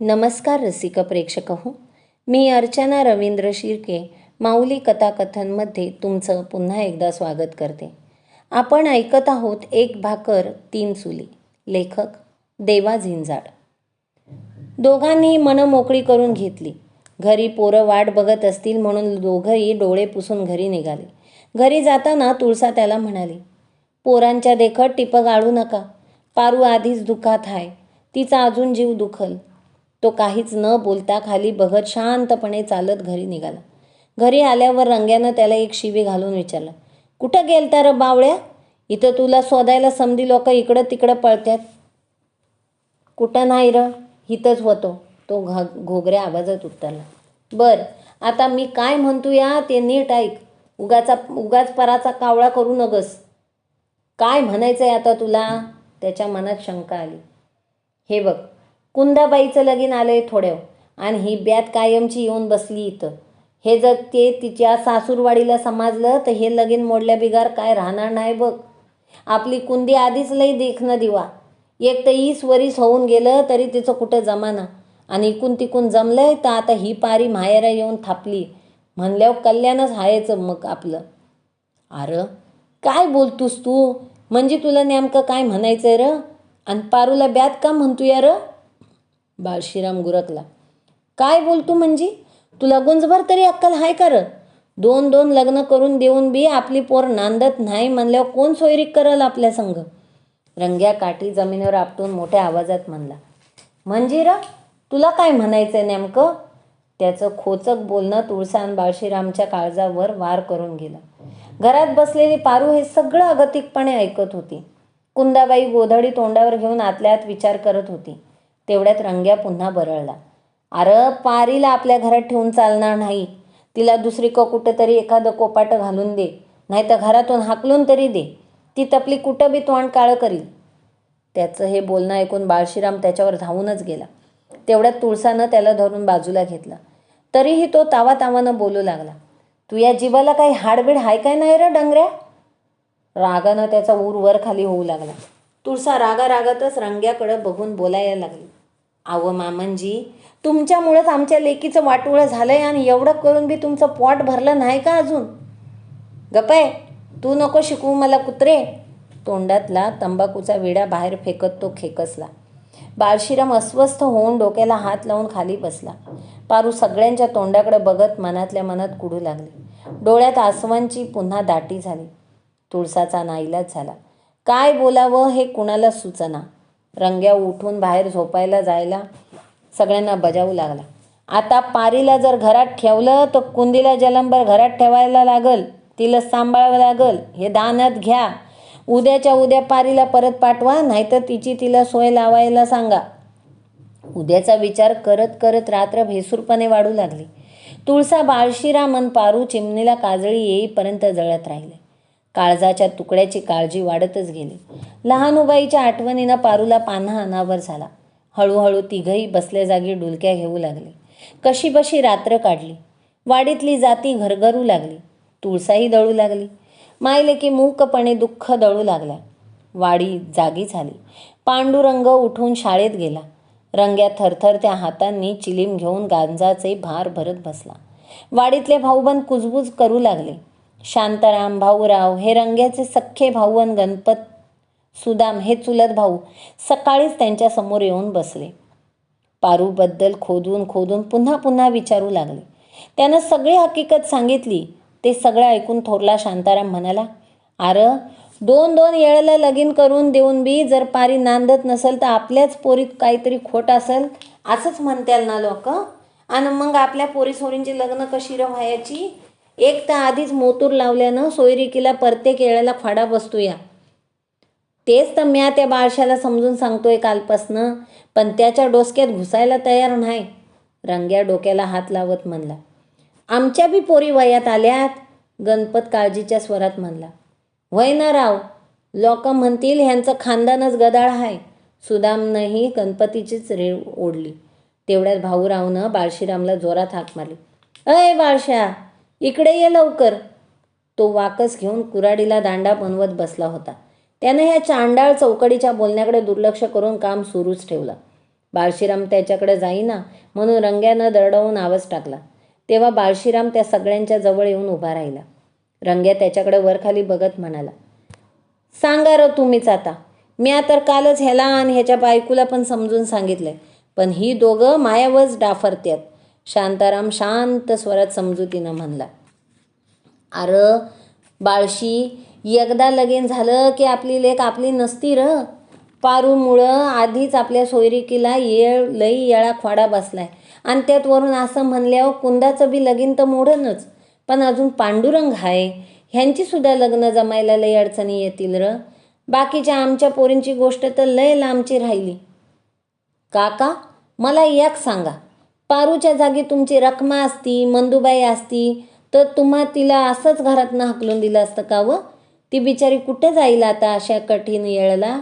नमस्कार रसिक प्रेक्षक हो मी अर्चना रवींद्र शिर्के माऊली कथाकथनमध्ये तुमचं पुन्हा एकदा स्वागत करते. आपण ऐकत आहोत एक भाकर तीन चुली लेखक देवा झिंजाड. दोघांनी मन मोकळी करून घेतली. घरी पोरं वाट बघत असतील म्हणून दोघंही डोळे पुसून घरी निघाले. घरी जाताना तुळसा त्याला म्हणाली पोरांच्या देखत टिपं गाळू नका. पारू आधीच दुखात आहे तिचा अजून जीव दुखल. तो काहीच न बोलता खाली बघत शांतपणे चालत घरी निघाला. घरी आल्यावर रंग्यानं त्याला एक शिवी घालून विचारलं कुठं गेलता र बावळ्या? इथं तुला शोधायला समधी लोक इकडं तिकडं पळतात कुठं नाही र इथंच होतो. तो घ घोगऱ्या आवाजात उतरला बर आता मी काय म्हणतो या ते नीट ऐक. उगाचा उगाच पराचा कावळा करू नगस. काय म्हणायचं आहे आता तुला? त्याच्या मनात शंका आली. हे बघ कुंदाबाईचं लगीन आलंय थोड्याव. आणि ही ब्यात कायमची येऊन बसली इथं. हे जर ते तिच्या सासूरवाडीला समजलं तर हे लगीन मोडल्या बिगार काय राहणार नाही बघ. आपली कुंदी आधीच लई देखणं दिवा. एक तर ईस वरीस होऊन गेलं तरी तिचं कुठं जमाना. आणि इकून तिकून जमलंय तर आता ही पारी माहेरा येऊन थापली. म्हणल्यावर कल्याणच हायचं मग आपलं. अरे काय बोलतोस तू? म्हणजे तुला नेमकं काय म्हणायचंय र? आणि पारूला ब्यात का म्हणतो या र? बाळशीराम गुरकला काय बोलतो म्हणजे? तुला गुंजभर तरी अक्कल हाय कर दोन दोन लग्न करून देऊन बी आपली पोर नांदत नाही म्हणल्यावर कोण सोयरीक करल आपल्या संघ रंग्या काठी जमिनीवर आपटून मोठ्या आवाजात म्हणला. म्हणजे र? तुला काय म्हणायचंय नेमकं? त्याचं खोचक बोलणं तुळसान बाळशीरामच्या काळजावर वार करून गेलं. घरात बसलेली पारू हे सगळं अगतिकपणे ऐकत होती. कुंदाबाई गोधडी तोंडावर घेऊन आतल्यात विचार करत होती. तेवढ्यात रंग्या पुन्हा बरळला अरे पारीला आपल्या घरात ठेवून चालणार नाही. तिला दुसरी क कुठंतरी एखादं कोपाटं घालून दे. नाही तर घरातून हाकलून तरी दे. ती तपली कुठं बी तोंड काळं करील. त्याचं हे बोलणं ऐकून बाळशीराम त्याच्यावर धावूनच गेला. तेवढ्यात तुळसानं त्याला धरून बाजूला घेतला. तरीही तो तावा तावानं बोलू लागला. तू या जीवाला काही हाडबीड हाय काय नाही र डंगऱ्या? रागानं त्याचा ऊर वर खाली होऊ लागला. तुळसा रागा रागातच रंग्याकडं बघून बोलायला लागली. आव मामनजी तुमच्यामुळेच आमच्या लेकीचं वाटोळं झालंय आणि एवढं करून बी तुमचं पोट भरलं नाही का अजून? गपय तू नको शिकवू मला कुत्रे. तोंडातला तंबाखूचा विडा बाहेर फेकत तो खेकसला. बाळशीराम अस्वस्थ होऊन डोक्याला हात लावून खाली बसला. पारू सगळ्यांच्या तोंडाकडे बघत मनातल्या मनात कुडू लागली. डोळ्यात आसवांची पुन्हा दाटी झाली. तुळसाचा नाईलाज झाला. काय बोलावं हे कुणाला सुचना. रंग्या उठून बाहेर झोपायला जायला सगळ्यांना बजावू लागला. आता पारीला जर घरात ठेवलं तर कुंदीला जलंबर घरात ठेवायला लागल तिला सांभाळावं लागल हे दानात घ्या. उद्याच्या उद्या पारीला परत पाठवा नाहीतर तिची तिला सोय लावायला सांगा. उद्याचा विचार करत करत रात्र भेसूरपणे वाढू लागली. तुळसा बाळशीरामन पारू चिमणीला काजळी येईपर्यंत जळत राहिले. काळजाच्या तुकड्याची काळजी वाढतच गेली. लहान उबाईच्या आठवणीनं पारूला पान्हा अनावर झाला. हळूहळू तिघही बसल्या जागी डुलक्या घेऊ लागले. कशी बशी रात्र काढली. वाडीतली जाती घरघरू लागली. तुळसाही दळू लागली. मायले की मूकपणे दुःख दळू लागल्या. वाडी जागी झाली. पांडुरंग उठून शाळेत गेला. रंग्या थरथरत्या हातांनी चिलीम घेऊन गांजाचे भार भरत बसला. वाडीतले भाऊबंद कुजबूज करू लागले. शांताराम भाऊराव हे रंग्याचे सख्खे भाऊबंद गणपत सुदाम हे चुलत भाऊ सकाळीच त्यांच्यासमोर येऊन बसले. पारूबद्दल खोदून खोदून पुन्हा पुन्हा विचारू लागले. त्यानं सगळी हकीकत सांगितली. ते सगळं ऐकून थोरला शांताराम म्हणाला आर दोन दोन येळेला लगीन करून देऊन बी जर पारी नांदत नसेल तर आपल्याच पोरीत काहीतरी खोट असेल? असंच म्हणत्याल ना लोक. आणि मग आपल्या पोरीसोरींची लग्न कशी र एक तर आधीच मोतूर लावल्यानं सोयरिकीला प्रत्येक येळेला फाडा बसतो या तेच तर म्या त्या बाळशाला समजून सांगतोय कालपासनं पण त्याच्या डोसक्यात घुसायला तयार नाही रंग्या डोक्याला हात लावत म्हणला. आमच्या बी पोरी वयात आल्यात गणपत काळजीच्या स्वरात म्हणला. वय ना राव लोक म्हणतील ह्यांचं खानदानच गदाळ आहे सुदामनंही गणपतीचीच रेळ ओढली. तेवढ्यात भाऊरावनं बाळशीरामला जोरात हाक मारली. अय बाळशा इकडे ये लवकर. तो वाकस घेऊन कुराडीला दांडा बनवत बसला होता. त्यानं ह्या चांडाळ चौकडीच्या बोलण्याकडे दुर्लक्ष करून काम सुरूच ठेवलं. बाळशीराम त्याच्याकडे जाईना म्हणून रंग्यानं दरडवून आवाज टाकला. तेव्हा बाळशीराम त्या सगळ्यांच्या जवळ येऊन उभा राहिला. रंग्या त्याच्याकडे वरखाली बघत म्हणाला सांगा र तुम्हीच आता. मी तर कालच ह्याला आणि ह्याच्या बायकोला पण समजून सांगितलंय. पण ही दोघं मायावच डाफरत्यात. शांताराम शांत स्वरात समजुतीनं म्हणला अर बाळशी एकदा लगीन झालं की आपली लेख आपली नसती र. पारूमुळं आधीच आपल्या सोयरिकीला येळ लई येळा खोडा बसलाय. आणि त्यात वरून असं म्हणल्यावर कुंदाचं बी लगीन तर मोडनच. पण अजून पांडुरंग आहे ह्यांचीसुद्धा लग्न जमायला लई अडचणी येतील र. बाकीच्या आमच्या पोरींची गोष्ट तर लय लांबची राहिली. काका मला एक सांगा. पारूच्या जागी तुमची रखमा असती मंदूबाई असती तर तुम्हा तिला असंच घरातनं हाकलून दिलं असतं का व? ती बिचारी कुठे जाईल आता अशा कठीण येळला?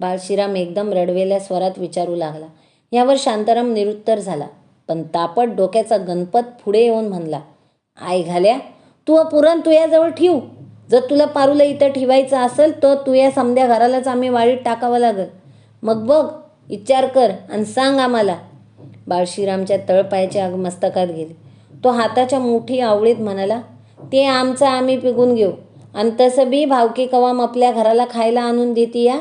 बाळशिराम एकदम रडवेल्या स्वरात विचारू लागला. यावर शांताराम निरुत्तर झाला. पण तापट डोक्याचा गणपत पुढे येऊन म्हणला आई घाल्या तू पुरण तुझ्याजवळ ठेवू. जर तुला पारूला इथं ठेवायचं असेल तर तुझ्या समध्या घरालाच आम्ही वाळीत टाकावं लागल. मग बघ विचार कर आणि सांग आम्हाला. बाळशीरामच्या तळपायाच्या आग मस्तकात गेली. तो हाताच्या मुठी आवळीत म्हणाला ते आमचं आम्ही पिगून घेऊ. आणि तसं बी भावकी कवाम आपल्या घराला खायला आणून देती या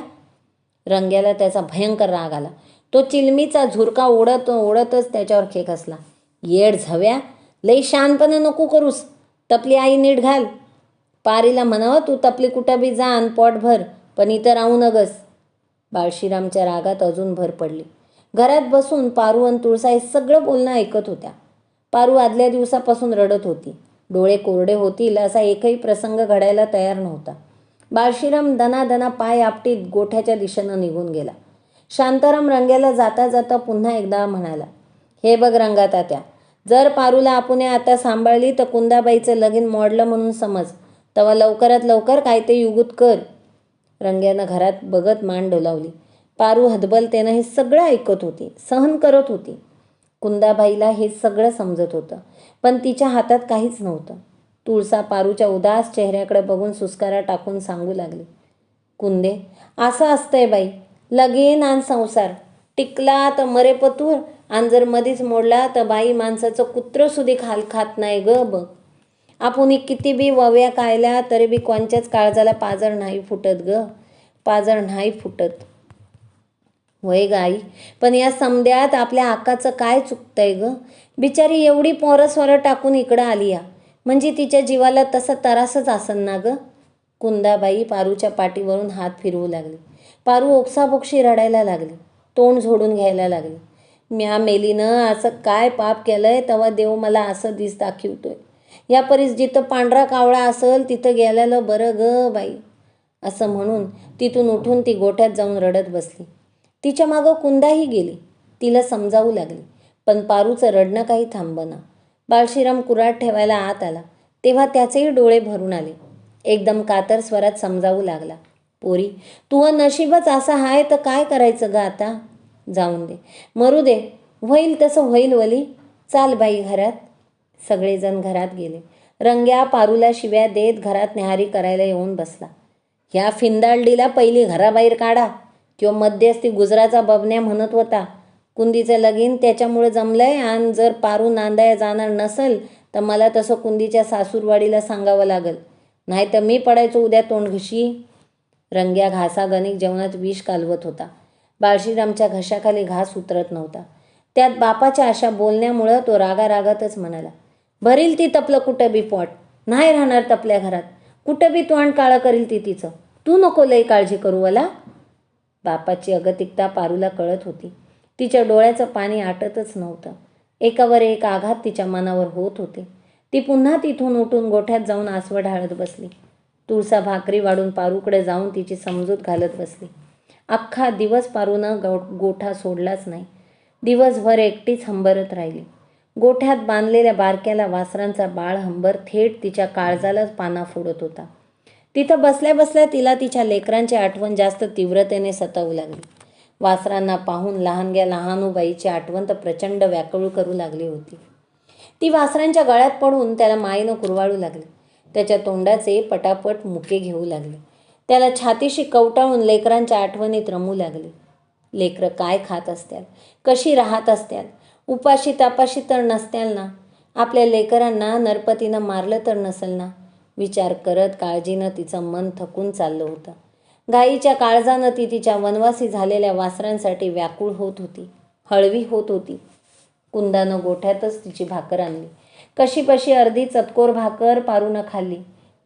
रंग्याला त्याचा भयंकर राग आला. तो चिलमीचा झुरका ओढत ओढतच त्याच्यावर खेक असला येड झव्या लई शानपणे नको करूस. तपली आई नीट घाल. पारीला म्हणावं तू तपली कुठं बी जा आणि पोट भर पण इथं राहू नगस. बाळशीरामच्या रागात अजून भर पडली. घरात बसून पारू आणि तुळसा हे सगळं बोलणं ऐकत होत्या. पारू आदल्या दिवसापासून रडत होती. डोळे कोरडे होतील असा एकही प्रसंग घडायला तयार नव्हता. बाळशीराम दनादना पाय आपटीत गोठ्याच्या दिशेनं निघून गेला. शांताराम रंग्याला जाता जाता पुन्हा एकदा म्हणाला हे बघ रंगा तात्या जर पारूला आपण आता सांभाळली तर कुंदाबाईचं लगीन मोडलं म्हणून समज. तेव्हा लवकरात लवकर काय ते युगूत कर. रंग्यानं घरात बघत मान डोलावली. पारू हतबलतेनं हे सगळं ऐकत होती सहन करत होती. कुंदाबाईला हे सगळं समजत होतं पण तिच्या हातात काहीच नव्हतं. तुळसा पारूच्या उदास चेहऱ्याकडे बघून सुस्कारा टाकून सांगू लागली कुंदे असं असतंय बाई लगे नान संसार. टिकला तर मरे पतूर आणि जर मधीच मोडला तर बाई माणसाचं कुत्र सुधी खाल खात नाही ग बघ. आपण किती बी वव्या कायल्या तरी बी कोणच्याच काळजाला पाजर नाही फुटत ग. पाजर नाही फुटत. होय गाई. पण या समद्यात आपल्या आकाचं काय चुकतंय ग? बिचारी एवढी पोरं स्वरं टाकून इकडं आली या. म्हणजे तिच्या जीवाला तसा तरासच असन ना ग? कुंदाबाई पारूच्या पाठीवरून हात फिरवू लागली. पारू ओक्साबोक्षी रडायला लागली. तोंड झोडून घ्यायला लागली. म्या मेलीनं असं काय पाप केलंय तेव्हा देव मला असं दिस दाखवतोय. या परीस जिथं पांढरा कावळा असेल तिथं गेलेलं बरं ग बाई. असं म्हणून तिथून उठून ती गोठ्यात जाऊन रडत बसली. तिच्या मागं कुंदाही गेली. तिला समजावू लागली. पण पारूचं रडणं काही थांबना. बाळशीराम कुराट ठेवायला आत आला. तेव्हा त्याचेही डोळे भरून आले. एकदम कातर स्वरात समजावू लागला. पोरी तू नशीबच असा आहे तर काय करायचं ग आता? जाऊन दे. मरू दे. होईल तसं होईल वली. चाल बाई घरात. सगळेजण घरात गेले. रंग्या पारूला शिव्या देत घरात न्याहारी करायला येऊन बसला. ह्या फिंदाळडीला पहिली घराबाहेर काढा. किंवा मध्यस्थी गुजराचा बबन्या म्हणत होता. कुंदीचं लगीन त्याच्यामुळे जमलंय आणि जर पारू नांदाया जाणार नसेल तर मला तसं कुंदीच्या सासूरवाडीला सांगावं लागल. नाही तर मी पडायचो उद्या तोंडघशी रंग्या घासागणिक जेवणात विष कालवत होता. बाळशीरामच्या घशाखाली घास उतरत नव्हता. त्यात बापाच्या अशा बोलण्यामुळं तो रागारागातच म्हणाला भरील ती तपलं कुठं बी पोट? नाही राहणार तपल्या घरात. कुठं बी तोंड काळं करील ती तिचं. तू नको लई काळजी करू मला बापाची अगतिकता पारूला कळत होती. तिच्या डोळ्याचं पाणी आटतच नव्हतं. एकावर एक आघात तिच्या मनावर होत होते. ती पुन्हा तिथून उठून गोठ्यात जाऊन आसवं ढाळत बसली. तुळसा भाकरी वाढून पारूकडे जाऊन तिची समजूत घालत बसली. अख्खा दिवस पारूनं गो गोठा सोडलाच नाही. दिवसभर एकटीच हंबरत राहिली. गोठ्यात बांधलेल्या बारक्याला वासरांचा बाळ हंबर थेट तिच्या काळजालाच पाना फोडत होता. तिथं बसल्या बसल्या तिला तिच्या लेकरांची आठवण जास्त तीव्रतेने सतावू लागली. वासरांना पाहून लहानग्या लहानूबाईची आठवण तर प्रचंड व्याकुळ करू लागली होती. ती वासरांच्या गळ्यात पडून त्याला मायेनं कुरवाळू लागली. त्याच्या तोंडाचे पटापट मुके घेऊ लागले. त्याला छातीशी कवटाळून लेकरांच्या आठवणीत रमू लागली. लेकरं काय खात असत्याल? कशी राहत असत्याल? उपाशी तापाशी तर नसत्याल ना? आपल्या लेकरांना नरपतीनं मारलं तर नसेल ना? विचार करत काळजीनं तिचं मन थकून चाललं होतं. गाईच्या काळजानं ती तिच्या वनवासी झालेल्या वासरांसाठी व्याकुळ होत होती हळवी होत होती. कुंदानं गोठ्यातच तिची भाकर आणली. कशीपशी अर्धी चतकोर भाकर पारूनं खाल्ली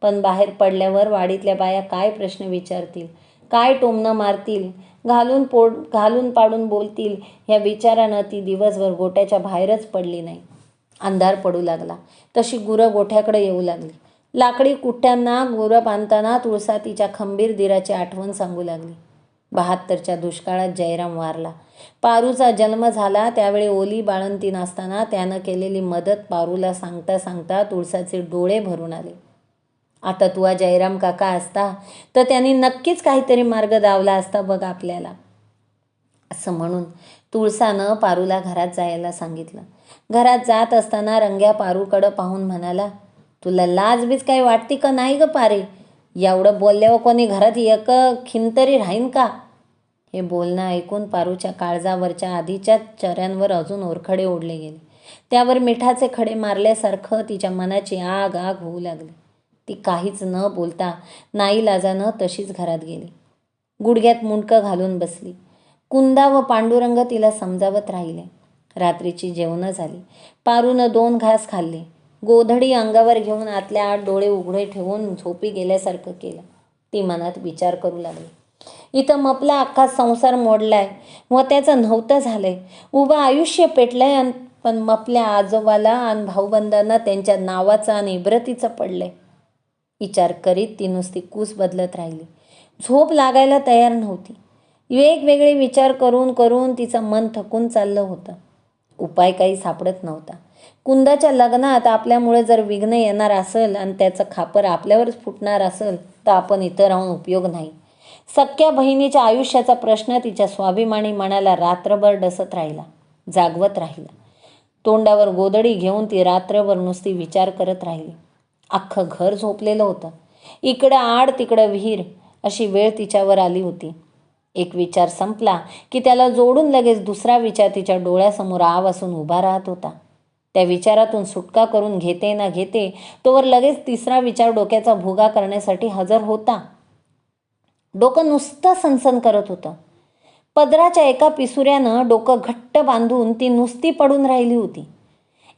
पण बाहेर पडल्यावर वाडीतल्या बाया काय प्रश्न विचारतील काय टोमणं मारतील घालून पोड घालून पाडून बोलतील ह्या विचारानं ती दिवसभर गोठ्याच्या बाहेरच पडली नाही. अंधार पडू लागला. तशी गुरं गोठ्याकडे येऊ लागली. लाकडी कुठ्यांना गोरं बांधताना तुळसा तिच्या खंबीर दिराची आठवण सांगू लागली. बहात्तरच्या दुष्काळात जयराम वारला. पारूचा जन्म झाला त्यावेळी ओली बाळंती नसताना त्यानं केलेली मदत पारूला सांगता सांगता तुळसाचे डोळे भरून आले. आता तुवा जयराम काका असता तर त्यांनी नक्कीच काहीतरी मार्ग दावला असता बघ आपल्याला. असं म्हणून तुळसानं पारूला घरात जायला सांगितलं. घरात जात असताना रंग्या पारूकडं पाहून म्हणाला तुला लाजबीज काही वाटते का नाही ग पारे? एवढं बोलल्यावर कोणी घरात एक खिंतरी राहीन का? हे बोलणं ऐकून पारूच्या काळजावरच्या आधीच्या चऱ्यांवर अजून ओरखडे ओढले गेले. त्यावर मिठाचे खडे मारल्यासारखं तिच्या मनाची आग आग होऊ लागली. ती काहीच न बोलता नाही लाजानं तशीच घरात गेली. गुडघ्यात मुंडकं घालून बसली. कुंदा व पांडुरंग तिला समजावत राहिले. रात्रीची जेवणं झाली. पारूनं दोन घास खाल्ले. गोधडी अंगावर घेऊन आतल्या आत डोळे उघडे ठेवून झोपी गेल्यासारखं केलं. ती मनात विचार करू लागली. इथं मपला अख्खा संसार मोडलाय. व त्याचं नव्हतं झालंय. उभं आयुष्य पेटलंय पण मपल्या आजोबाला आणि भाऊबंदांना त्यांच्या नावाचं आणि इब्रतीचं पडलंय. विचार करीत ती नुसती कूस बदलत राहिली. झोप लागायला तयार नव्हती. वेगवेगळे विचार करून करून तिचं मन थकून चाललं होतं. उपाय काही सापडत नव्हता. कुंदाच्या लग्नात आपल्यामुळे जर विघ्न येणार असेल आणि त्याचं खापर आपल्यावरच फुटणार असेल तर आपण इथं राहून उपयोग नाही. सख्या बहिणीच्या आयुष्याचा प्रश्न तिच्या स्वाभिमानी मनाला रात्रभर डसत राहिला जागवत राहिला. तोंडावर गोदडी घेऊन ती रात्रभर नुसती विचार करत राहिली. अख्खं घर झोपलेलं होतं. इकडं आड तिकडं विहीर अशी वेळ तिच्यावर आली होती. एक विचार संपला की त्याला जोडून लगेच दुसरा विचार तिच्या डोळ्यासमोर आव असून उभा राहत होता. त्या विचारातून सुटका करून घेते ना घेते तोवर लगेच तिसरा विचार डोक्याचा भुगा करण्यासाठी हजर होता. डोकं नुसतं सनसन करत होतं. पदराच्या एका पिसुऱ्यानं डोकं घट्ट बांधून ती नुसती पडून राहिली होती.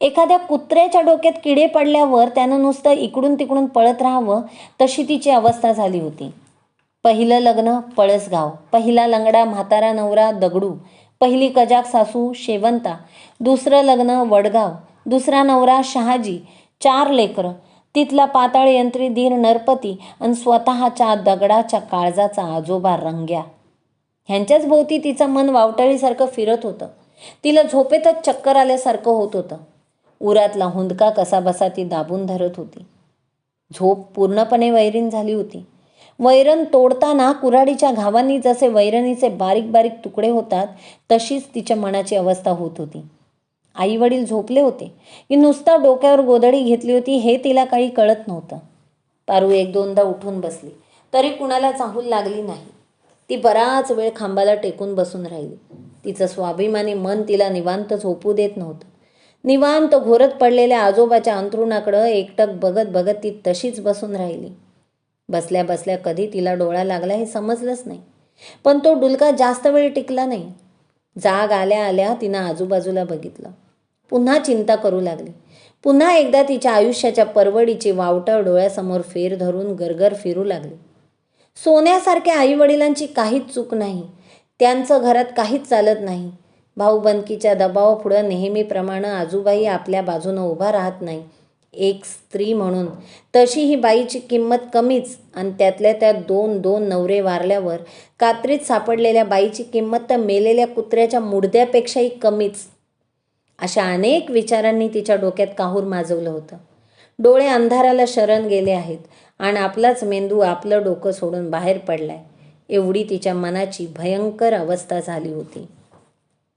एखाद्या कुत्र्याच्या डोक्यात किडे पडल्यावर त्यानं नुसतं इकडून तिकडून पळत राहावं तशी तिची अवस्था झाली होती. पहिलं लग्न पळसगाव पहिला लंगडा म्हातारा नवरा दगडू पहिली कजाक सासू शेवंता दुसरं लग्न वडगाव दुसरा नवरा शहाजी चार लेकरं. तिथला पाताळ यंत्री धीर नरपती आणि स्वतःच्या दगडाच्या काळजाचा आजोबा रंग्या. ह्यांच्याच भोवती तिचं मन वावटळीसारखं फिरत होतं. तिला झोपेतच चक्कर आल्यासारखं होत होतं. उरातला हुंदका कसाबसा ती दाबून धरत होती. झोप पूर्णपणे वैरीण झाली होती. वैरण तोडताना कुऱ्हाडीच्या घावांनी जसे वैरणीचे बारीक बारीक तुकडे होतात तशीच तिच्या मनाची अवस्था होत होती. आई वडील झोपले होते. की नुसता डोक्यावर गोधडी घेतली होती हे तिला काही कळत नव्हतं. पारू एक दोनदा उठून बसली. तरी कुणाला चाहूल लागली नाही. ती बराच वेळ खांबाला टेकून बसून राहिली. तिचं स्वाभिमानी मन तिला निवांत झोपू देत नव्हतं. निवांत घोरत पडलेल्या आजोबाच्या अंथरुणाकडं एकटक बघत बघत ती तशीच बसून राहिली. बसल्या बसल्या कधी तिला डोळा लागला हे समजलंच नाही. पण तो डुलका जास्त वेळ टिकला नाही. जाग आल्या आल्या तिनं आजूबाजूला बघितलं. पुन्हा चिंता करू लागली. पुन्हा एकदा तिच्या आयुष्याच्या परवडीची वावटळ डोळ्यासमोर फेर धरून गरगर फिरू लागली. सोन्यासारख्या आईवडिलांची काहीच चूक नाही. त्यांचं घरात काहीच चालत नाही. भाऊबंदकीच्या दबावापुढं नेहमीप्रमाणे आजूबाई आपल्या बाजूनं उभा राहत नाही. एक स्त्री म्हणून. तशी ही बाईची किंमत कमीच आणि त्यातल्या त्या दोन दोन नवरे वारल्यावर कात्रीत सापडलेल्या बाईची किंमत तर मेलेल्या कुत्र्याच्या मुडद्यापेक्षाही कमीच. अशा अनेक विचारांनी तिच्या डोक्यात काहूर माजवलं होतं. डोळे अंधाराला शरण गेले आहेत आणि आपलाच मेंदू आपलं डोकं सोडून बाहेर पडलाय. एवढी तिच्या मनाची भयंकर अवस्था झाली होती.